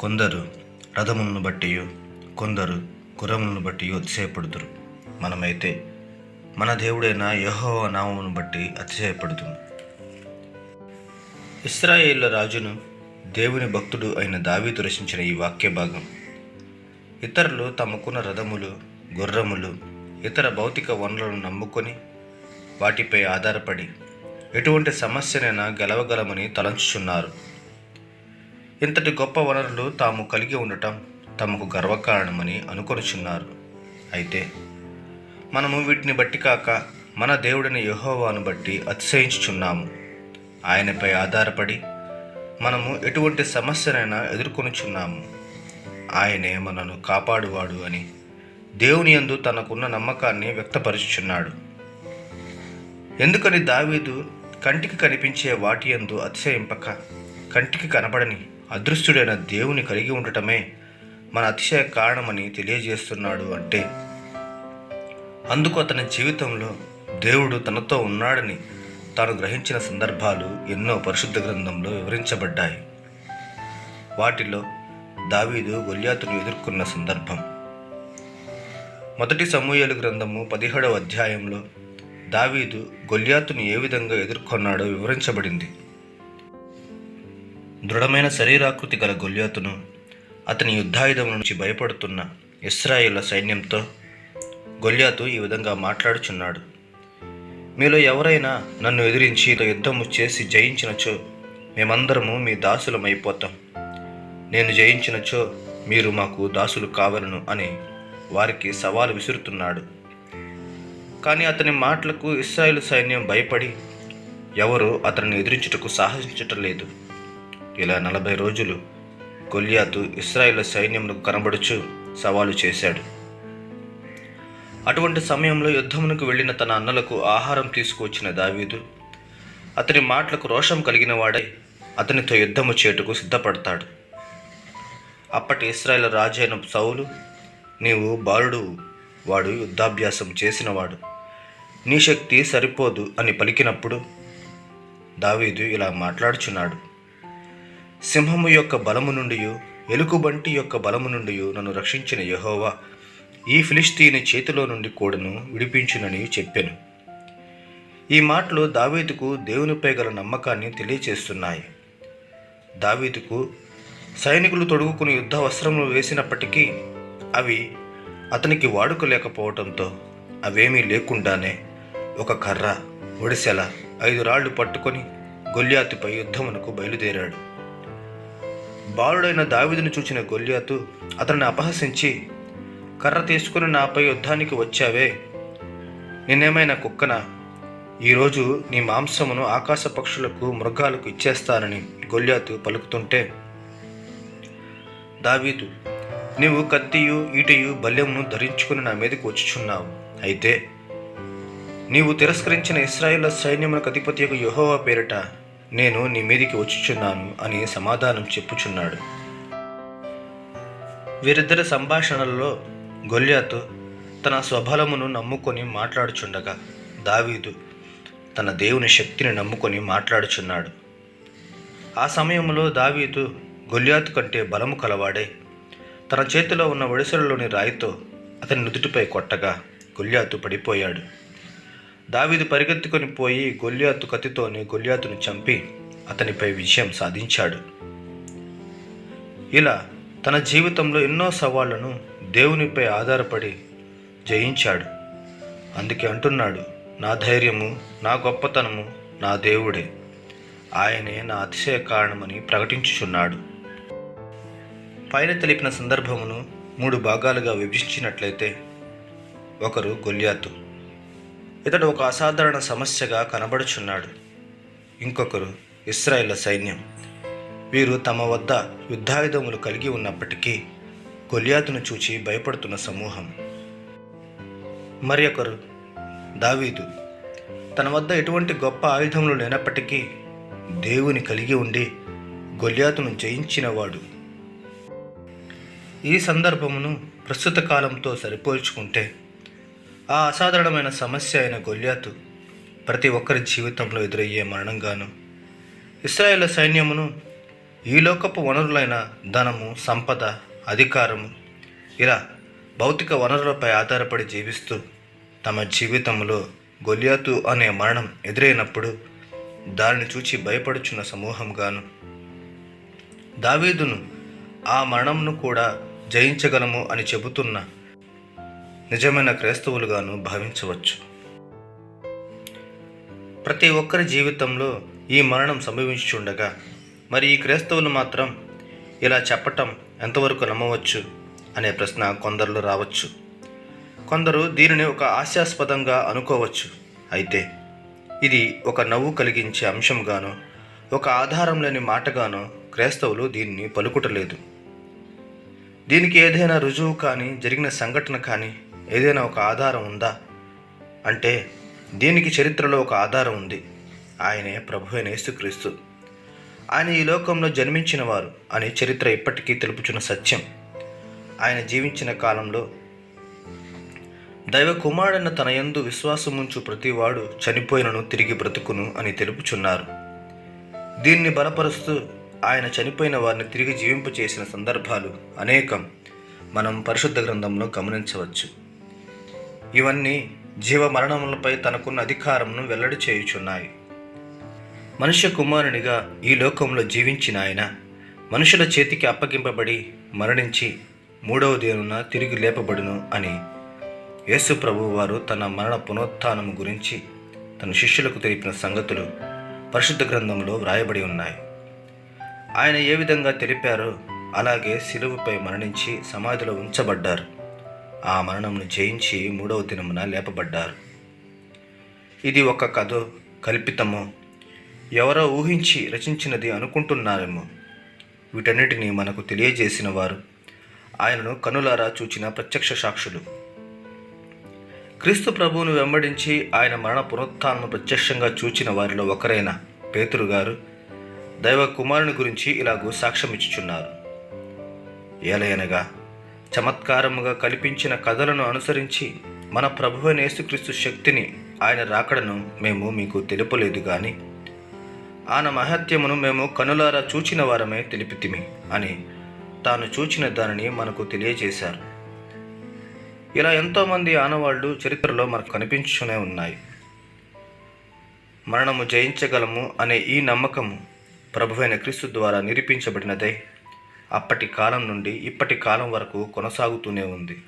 కొందరు రథములను బట్టి కొందరు గుర్రములను బట్టి అతిశయపడుదురు. మనమైతే మన దేవుడైన యెహోవా నామమును బట్టి అతిశయపడుతుంది ఇస్రాయేళ్ళ రాజును దేవుని భక్తుడు అయిన దావీదు రచించిన ఈ వాక్య భాగం ఇతరులు తమకున్న రథములు గుర్రములు ఇతర భౌతిక వనరులను నమ్ముకొని వాటిపై ఆధారపడి ఎటువంటి సమస్యనైనా గెలవగలమని తలంచుచున్నారు. ఇంతటి గొప్ప వనరులు తాము కలిగి ఉండటం తమకు గర్వకారణమని అనుకొనుచున్నారు. అయితే మనము వీటిని బట్టి కాక మన దేవుడిని యహోవాను బట్టి అతిశయించుచున్నాము. ఆయనపై ఆధారపడి మనము ఎటువంటి సమస్యనైనా ఎదుర్కొనుచున్నాము. ఆయనే మనను కాపాడువాడు అని దేవుని యందు తనకున్న నమ్మకాన్ని వ్యక్తపరుచుచున్నాడు. ఎందుకని దావీదు కంటికి కనిపించే వాటి యందు అతిశయింపక కంటికి కనబడని అదృష్టుడైన దేవుని కలిగి ఉండటమే మన అతిశయ కారణమని తెలియజేస్తున్నాడు అంటే అందుకు అతని జీవితంలో దేవుడు తనతో ఉన్నాడని తాను గ్రహించిన సందర్భాలు ఎన్నో పరిశుద్ధ గ్రంథంలో వివరించబడ్డాయి. వాటిలో దావీదు గొల్యాతును ఎదుర్కొన్న సందర్భం. మొదటి సమూహలు గ్రంథము పదిహేడవ అధ్యాయంలో దావీదు గొల్యాతును ఏ విధంగా ఎదుర్కొన్నాడో వివరించబడింది. దృఢమైన శరీరాకృతి గల గొల్యాతును అతని యుద్ధాయుధం నుంచి భయపడుతున్న ఇస్రాయిల సైన్యంతో గొల్యాతు ఈ విధంగా మాట్లాడుచున్నాడు. మీలో ఎవరైనా నన్ను ఎదిరించి యుద్ధము చేసి జయించినచో మేమందరము మీ దాసులమైపోతాం నేను జయించినచో మీరు మాకు దాసులు కావలను అని వారికి సవాలు విసురుతున్నాడు. కానీ అతని మాటలకు ఇస్రాయేలు సైన్యం భయపడి ఎవరు అతనిని ఎదిరించుటకు సాహసించటం లేదు. ఇలా నలభై రోజులు కొలియాతు ఇస్రాయేల్ సైన్యమునకు కనబడుచు సవాలు చేశాడు. అటువంటి సమయంలో యుద్ధమునకు వెళ్ళిన తన అన్నలకు ఆహారం తీసుకువచ్చిన దావీదు అతని మాటలకు రోషం కలిగిన వాడై అతనితో యుద్ధము చేటుకు సిద్ధపడతాడు. అప్పటి ఇస్రాయేల్ రాజైన సౌలు నీవు బాలుడు వాడు యుద్ధాభ్యాసం చేసినవాడు నీ శక్తి సరిపోదు అని పలికినప్పుడు దావీదు ఇలా మాట్లాడుచున్నాడు. సింహము యొక్క బలము నుండి ఎలుగుబంటి యొక్క బలము నుండి నన్ను రక్షించిన యహోవా. ఈ ఫిలిస్తీని చేతిలో నుండి కూడాను విడిపించునని చెప్పాను. ఈ మాటలు దావీదుకు దేవునిపై గల నమ్మకాన్ని తెలియచేస్తున్నాయి. దావీదుకు సైనికులు తొడుగుకుని యుద్ధ వస్త్రములు వేసినప్పటికీ అవి అతనికి వాడుక లేకపోవడంతో అవేమీ లేకుండానే ఒక కర్ర ఒడిసెల ఐదు రాళ్ళు పట్టుకొని గొల్యాతుపై యుద్ధమునకు బయలుదేరాడు. బాలుడైన దావీదును చూచిన గొల్యాతు అతన్ని అపహసించి కర్ర తీసుకుని నాపై యుద్ధానికి వచ్చావే. నేనేమైనా కుక్కన? ఈరోజు నీ మాంసమును ఆకాశ పక్షులకు మృగాలకు ఇచ్చేస్తానని గొల్యాతు పలుకుతుంటే దావీదు నీవు కత్తియు ఈటయు బల్యమును ధరించుకుని నా మీదకి వచ్చుచున్నావు. అయితే నీవు తిరస్కరించిన ఇస్రాయేల్ సైన్యములకు అధిపతి యొక్క యెహోవా పేరిట నేను నీ మీదికి వచ్చుచున్నాను అని సమాధానం చెప్పుచున్నాడు. వీరిద్దరి సంభాషణల్లో గొల్యాతు తన స్వబలమును నమ్ముకొని మాట్లాడుచుండగా దావీదు తన దేవుని శక్తిని నమ్ముకొని మాట్లాడుచున్నాడు. ఆ సమయంలో దావీదు గొల్యాతు కంటే బలము కలవాడే తన చేతిలో ఉన్న ఒడిసెలలోని రాయితో అతని నుదుటిపై కొట్టగా గొల్యాతు పడిపోయాడు. దావీదు పరిగెత్తుకొని పోయి గొల్యాతు కత్తితోని గొల్లియాతును చంపి అతనిపై విజయం సాధించాడు. ఇలా తన జీవితంలో ఎన్నో సవాళ్ళను దేవునిపై ఆధారపడి జయించాడు. అందుకే అంటున్నాడు నా ధైర్యము నా గొప్పతనము నా దేవుడే. ఆయనే నా అతిశయ కారణమని ప్రకటించుచున్నాడు. పైన తెలిపిన సందర్భమును మూడు భాగాలుగా విభజించినట్లయితే ఒకరు గొల్యాతు ఇతడు ఒక అసాధారణ సమస్యగా కనబడుచున్నాడు. ఇంకొకరు ఇస్రాయేళ్ళ సైన్యం. వీరు తమ వద్ద యుద్ధాయుధములు కలిగి ఉన్నప్పటికీ గొలియాతును చూచి భయపడుతున్న సమూహం. మరి ఒకరు దావీదు. తన వద్ద ఎటువంటి గొప్ప ఆయుధములు లేనప్పటికీ దేవుని కలిగి ఉండి గొల్యాతును జయించినవాడు. ఈ సందర్భమును ప్రస్తుత కాలంతో సరిపోల్చుకుంటే ఆ అసాధారణమైన సమస్య అయిన గొల్యాతు ప్రతి ఒక్కరి జీవితంలో ఎదురయ్యే మరణంగాను ఇస్రాయేల్ సైన్యమును ఈ లోకపు వనరులైన ధనము సంపద అధికారము ఇలా భౌతిక వనరులపై ఆధారపడి జీవిస్తూ తమ జీవితంలో గొలియాతు అనే మరణం ఎదురైనప్పుడు దానిని చూచి భయపడుచున్న సమూహంగాను దావీదును ఆ మరణంను కూడా జయించగలము అని చెబుతున్న నిజమైన క్రైస్తవులుగాను భావించవచ్చు. ప్రతి ఒక్కరి జీవితంలో ఈ మరణం సంభవించుండగా మరి ఈ క్రైస్తవులు మాత్రం ఇలా చెప్పటం ఎంతవరకు నమ్మవచ్చు అనే ప్రశ్న కొందరిలో రావచ్చు. కొందరు దీనిని ఒక హాస్యాస్పదంగా అనుకోవచ్చు. అయితే ఇది ఒక నవ్వు కలిగించే అంశంగానో ఒక ఆధారం లేని మాటగానో క్రైస్తవులు దీన్ని పలుకుటలేదు. దీనికి ఏదైనా రుజువు కానీ జరిగిన సంఘటన కానీ ఏదైనా ఒక ఆధారం ఉందా? అంటే దీనికి చరిత్రలో ఒక ఆధారం ఉంది. ఆయనే ప్రభు అయిన యేసుక్రీస్తు. ఆయన ఈ లోకంలో జన్మించిన వారు అని చరిత్ర ఇప్పటికీ తెలుపుచున్న సత్యం. ఆయన జీవించిన కాలంలో దైవ కుమారుడన్న తన యందు విశ్వాసముంచు ప్రతివాడు చనిపోయినను తిరిగి బ్రతుకును అని తెలుపుచున్నారు. దీన్ని బలపరుస్తూ ఆయన చనిపోయిన వారిని తిరిగి జీవింపచేసిన సందర్భాలు అనేకం మనం పరిశుద్ధ గ్రంథంలో గమనించవచ్చు. ఇవన్నీ జీవ మరణములపై తనకున్న అధికారమును వెల్లడి చేయుచున్నాయి. మనుష్య కుమారునిగా ఈ లోకంలో జీవించిన ఆయన మనుషుల చేతికి అప్పగింపబడి మరణించి మూడవ దేనున తిరిగి లేపబడును అని యేసు ప్రభు వారు తన మరణ పునరుత్నం గురించి తన శిష్యులకు తెలిపిన సంగతులు పరిశుద్ధ గ్రంథంలో వ్రాయబడి ఉన్నాయి. ఆయన ఏ విధంగా తెలిపారో అలాగే శిలువుపై మరణించి సమాధిలో ఉంచబడ్డారు. ఆ మరణంను జయించి మూడవ దినమున లేపబడ్డారు. ఇది ఒక కథ కల్పితమో. ఎవరో ఊహించి రచించినది అనుకుంటున్నారేమో. వీటన్నిటినీ మనకు తెలియజేసిన వారు ఆయనను కనులారా చూచిన ప్రత్యక్ష సాక్షులు. క్రీస్తు ప్రభువును వెంబడించి ఆయన మరణ పునరుత్థానం ప్రత్యక్షంగా చూచిన వారిలో ఒకరైన పేతురు గారు దైవ కుమారుని గురించి ఇలాగూ సాక్ష్యం ఇచ్చుచున్నారు ఏలయనగా చమత్కారముగా కల్పించిన కథలను అనుసరించి మన ప్రభు యేసుక్రీస్తు శక్తిని ఆయన రాకడను మేము మీకు తెలుపలేదు కానీ ఆయన మహత్యమును మేము కనులారా చూచిన వారమే తెలిపితిమి అని తాను చూచిన దానిని మనకు తెలియజేశారు. ఇలా ఎంతోమంది ఆనవాళ్ళు చరిత్రలో మనకు కనిపించునే ఉన్నాయి. మరణము జయించగలము అనే ఈ నమ్మకము ప్రభువైన క్రీస్తు ద్వారా నిరూపించబడినదే. అప్పటి కాలం నుండి ఇప్పటి కాలం వరకు కొనసాగుతూనే ఉంది.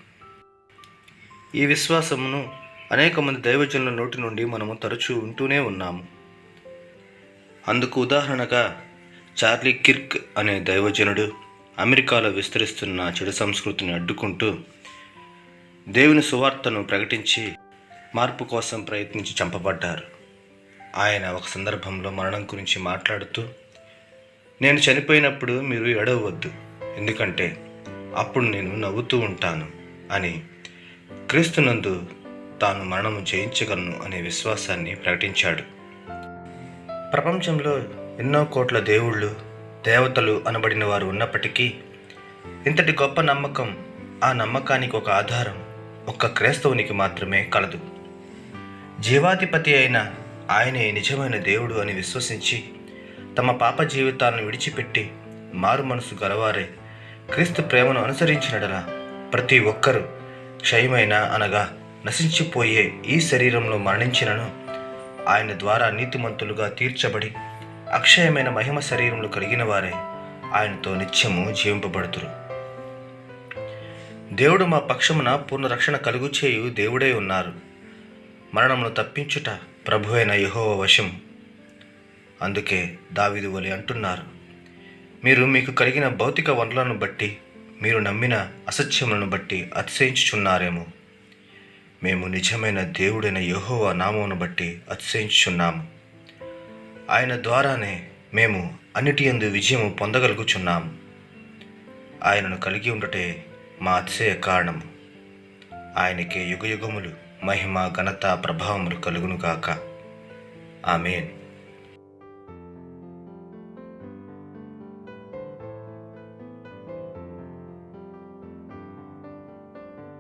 ఈ విశ్వాసమును అనేక మంది దైవజనుల నోటి నుండి మనము తరచూ ఉంటూనే ఉన్నాము. అందుకు ఉదాహరణగా చార్లీ కిర్క్ అనే దైవజనుడు అమెరికాలో విస్తరిస్తున్న చెడు సంస్కృతిని అడ్డుకుంటూ దేవుని సువార్తను ప్రకటించి మార్పు కోసం ప్రయత్నించి చంపబడ్డారు. ఆయన ఒక సందర్భంలో మరణం గురించి మాట్లాడుతూ నేను చనిపోయినప్పుడు మీరు ఎడవద్దు ఎందుకంటే అప్పుడు నేను నవ్వుతూ ఉంటాను అని క్రీస్తునందు తాను మరణము జయించగలను అనే విశ్వాసాన్ని ప్రకటించాడు. ప్రపంచంలో ఎన్నో కోట్ల దేవుళ్ళు దేవతలు అనబడిన వారు ఉన్నప్పటికీ ఇంతటి గొప్ప నమ్మకం ఆ నమ్మకానికి ఒక ఆధారం ఒక్క క్రైస్తవునికి మాత్రమే కలదు. జీవాధిపతి అయిన ఆయనే నిజమైన దేవుడు అని విశ్వసించి తమ పాప జీవితాలను విడిచిపెట్టి మారు మనసు గలవారే. క్రీస్తు ప్రేమను అనుసరించినడలా ప్రతి ఒక్కరూ క్షయమైన అనగా నశించిపోయే ఈ శరీరంలో మరణించినను ఆయన ద్వారా నీతిమంతులుగా తీర్చబడి అక్షయమైన మహిమ శరీరములు కలిగిన వారే ఆయనతో నిత్యము జీవింపబడుతురు. దేవుడు మా పక్షమున పూర్ణ రక్షణ కలుగు చేయు దేవుడే ఉన్నారు. మరణమును తప్పించుట ప్రభు అయిన యహోవ వశం. అందుకే దావిదు వలి అంటున్నారు. మీరు మీకు కలిగిన భౌతిక వనరులను బట్టి మీరు నమ్మిన అసత్యములను బట్టి అతిశయించుచున్నారేమో. మేము నిజమైన దేవుడైన యహోవ నామమును బట్టి అతిశయించుచున్నాము. ఆయన ద్వారానే మేము అన్నిటి యందు విజయము పొందగలుగుచున్నాము. ఆయనను కలిగి ఉండటే మా అతిశయ కారణము. ఆయనకే యుగయుగములు మహిమ ఘనత ప్రభావములు కలుగునుగాక. ఆమెన్.